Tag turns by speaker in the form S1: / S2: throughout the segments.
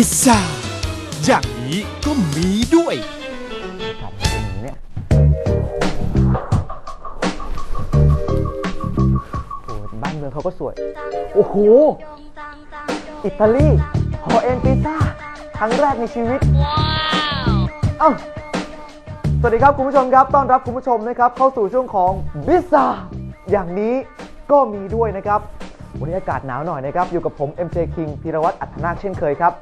S1: พิซซ่า อย่างนี้ก็มีด้วย
S2: กลับมาเป็นอย่างนี้เนี่ยโอ้โหบ้านเมืองเขาก็สวย โอ้โห อิตาลีฮอเอ็นพิซซ่า ครั้งแรกในชีวิต เอ้า สวัสดีครับคุณผู้ชมครับ ต้อนรับคุณผู้ชมนะครับ เข้าสู่ช่วงของบิซซ่า อย่างนี้ก็มีด้วยนะครับ วันนี้อากาศหนาวหน่อยนะครับ อยู่กับผม MJ King พีรวัตรอัธนาคเช่นเคยครับ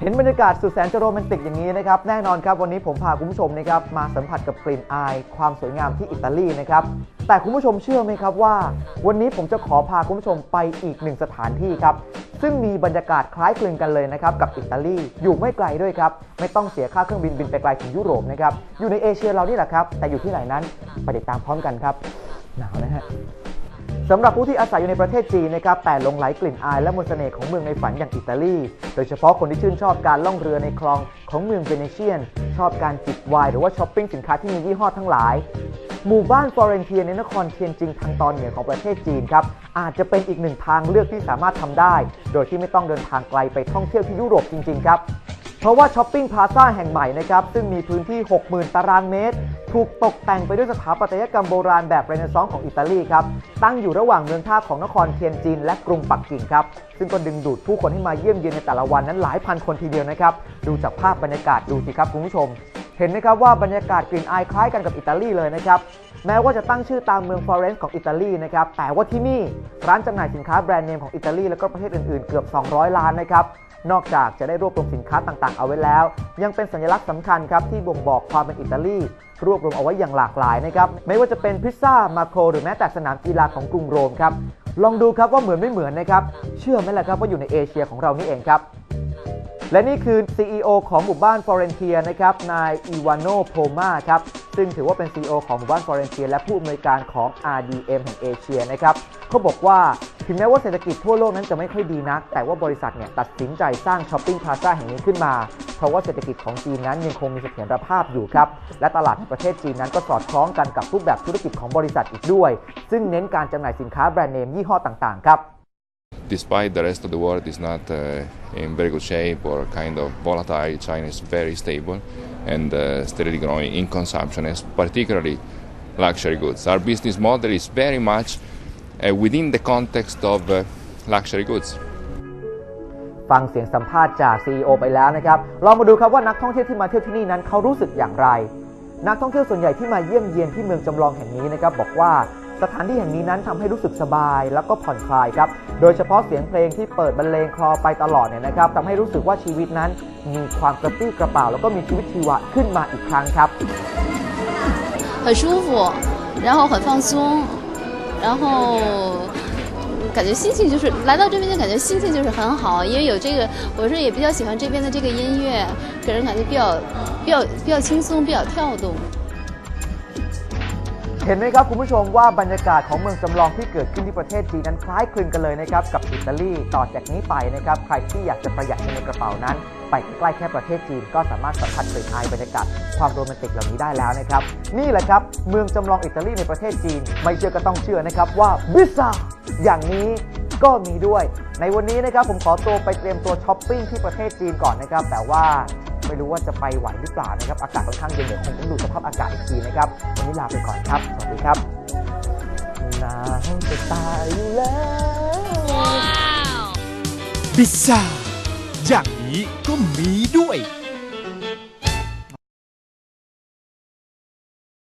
S2: เห็นบรรยากาศสุดแสนจะโรแมนติกอย่างนี้นะครับแน่นอนครับวันนี้ผมพาคุณผู้ชมนะครับมาสัมผัสกับกลิ่นอาย ความสวยงามที่อิตาลีนะครับแต่คุณผู้ชมเชื่อไหมครับว่า วันนี้ผมจะขอพาคุณผู้ชมไปอีกหนึ่งสถานที่ครับซึ่งมีบรรยากาศคล้ายคลึงกันเลยนะครับกับอิตาลีอยู่ไม่ไกลด้วยครับไม่ต้องเสียค่าเครื่องบินบินไปไกลถึงยุโรปนะครับอยู่ในเอเชียเรานี่แหละครับแต่อยู่ที่ไหนนั้นไปติดตามพร้อมกันครับหนาวนะฮะ สำหรับผู้ที่อาศัยอยู่ในประเทศจีนนะครับแต่ลงไหลกลิ่นอายและมนต์เสน่ห์ของเมืองในฝันอย่างอิตาลี โดยเฉพาะคนที่ชื่นชอบการล่องเรือในคลองของเมืองเวเนเชียน ชอบการจิบไวน์หรือว่าช้อปปิ้งสินค้าที่มียี่ห้อทั้งหลาย หมู่บ้านฟลอเรนเทียในนครเทียนจิงทางตอนเหนือของประเทศจีนครับอาจจะเป็นอีกหนึ่งทางเลือกที่สามารถทำได้ โดยที่ไม่ต้องเดินทางไกลไปท่องเที่ยวที่ยุโรปจริง ๆ ครับ เพราะว่าช้อปปิ้งพลาซ่าแห่งใหม่นะครับซึ่งมีพื้นที่ 60,000 ตารางเมตร ถูกตกแต่งไปด้วยสถาปัตยกรรมโบราณแบบเรเนซองส์ของอิตาลีครับตั้งอยู่ระหว่างเมืองท่าของนครเทียนจินและกรุงปักกิ่งครับซึ่งก็ดึงดูดผู้คนให้มาเยี่ยมเยียนในแต่ละวันนั้นหลายพันคนทีเดียวนะครับดูจากภาพบรรยากาศดูสิครับคุณผู้ชม เห็นไหมครับว่าบรรยากาศกลิ่นอายคล้ายกันกับอิตาลีเลยนะครับแม้ว่าจะตั้งชื่อตามเมืองฟลอเรนซ์ของอิตาลีนะครับแต่ว่าที่นี่ร้านจำหน่ายสินค้าแบรนด์เนมของอิตาลีแล้วก็ประเทศอื่นๆ เกือบ 200 ล้านนะครับ นอกจากจะได้รวบรวมสินค้าต่างๆ เอาไว้แล้ว ยังเป็นสัญลักษณ์สำคัญครับที่บ่งบอกความเป็นอิตาลี รวบรวมเอาไว้อย่างหลากหลายนะครับไม่ว่าจะเป็นพิซซ่ามาโครหรือแม้แต่สนามกีฬาของกรุงโรมครับลองดูครับว่าเหมือนไม่เหมือนนะครับเชื่อไหมล่ะครับว่าอยู่ในเอเชียของเรานี่เองครับและนี่คือ CEO ของหมู่บ้านฟลอเรนเทียนะครับ นายอีวานโนโพมาครับ ซึ่งถือว่าเป็น CEO ของหมู่บ้านฟลอเรนเทียและผู้อำนวยการของ RDM แห่งเอเชียนะครับเขาบอกว่า ถึงแม้ว่าเศรษฐกิจทั่วโลกนั้นจะไม่ค่อยดีนัก แต่ว่าบริษัทเนี่ยตัดสินใจสร้างช้อปปิ้งพลาซ่าแห่งนี้ขึ้นมา เพราะว่าเศรษฐกิจของจีนนั้นยังคงมีเสถียรภาพอยู่ครับ และตลาดในประเทศจีนนั้นก็สอดคล้องกันกับรูปแบบธุรกิจของบริษัทอีกด้วย ซึ่งเน้นการจำหน่ายสินค้าแบรนด์เนมยี่ห้อต่างๆครับ
S3: despite the rest of the world is not uh, in very good shape or kind of volatile, China is very stable and uh, steadily growing in consumption, and particularly luxury goods. Our business model is very much uh, within the context of uh, luxury goods.
S2: ฟังเสียงสัมภาษณ์จาก CEO ไปแล้วนะครับลองมาดูครับว่านักท่องเที่ยวที่มาเที่ยวที่นี่นั้นเขารู้สึกอย่างไร นักท่องเที่ยวส่วนใหญ่ที่มาเยี่ยมเยียนที่เมืองจำลองแห่งนี้นะครับบอกว่าสถานที่แห่งนี้นั้นทำให้รู้สึกสบายแล้วก็ผ่อนคลายครับ โดยเฉพาะเสียงเพลงที่เปิดบรรเลงคลอไปตลอดเนี่ยนะครับทำให้รู้สึกว่าชีวิตนั้น มีความกระปรี้กระเป๋า แล้วก็มีชีวิตชีวะขึ้นมาอีกครั้งครับ
S4: 很舒服，然后很放松， 然后感觉心情就是来到这边就感觉心情就是很好，因为有这个，我是也比较喜欢这边的这个音乐，给人感觉比较比较比较轻松，比较跳动。
S2: เห็นไหมครับคุณผู้ชมว่าบรรยากาศของเมืองจำลองที่เกิดขึ้นที่ประเทศจีนนั้นคล้ายคลึงกันเลยนะครับกับอิตาลีต่อจากนี้ไปนะครับใครที่อยากจะประหยัดเงินในกระเป๋านั้น ไปใกล้แค่ประเทศจีนก็สามารถสัมผัสกลิ่นอายบรรยากาศความโรแมนติกเหล่านี้ได้แล้วนะครับนี่แหละครับเมืองจำลองอิตาลีในประเทศจีน ไม่เชื่อก็ต้องเชื่อนะครับว่าบิซซ่าอย่างนี้ก็มีด้วย ในวันนี้นะครับผมขอตัวไปเตรียมตัวช้อปปิ้งที่ประเทศจีนก่อนนะครับแต่ว่า ไม่รู้ว่าจะไปไหวหรือเปล่านะครับ อากาศค่อนข้างเย็นเดี๋ยวคงต้องดูสภาพอากาศอีกทีนะครับวันนี้ลาไปก่อนครับ สวัสดีครับหนาวจะตายอยู่แล้ว
S1: พิซซ่าอย่างนี้ก็มีด้วย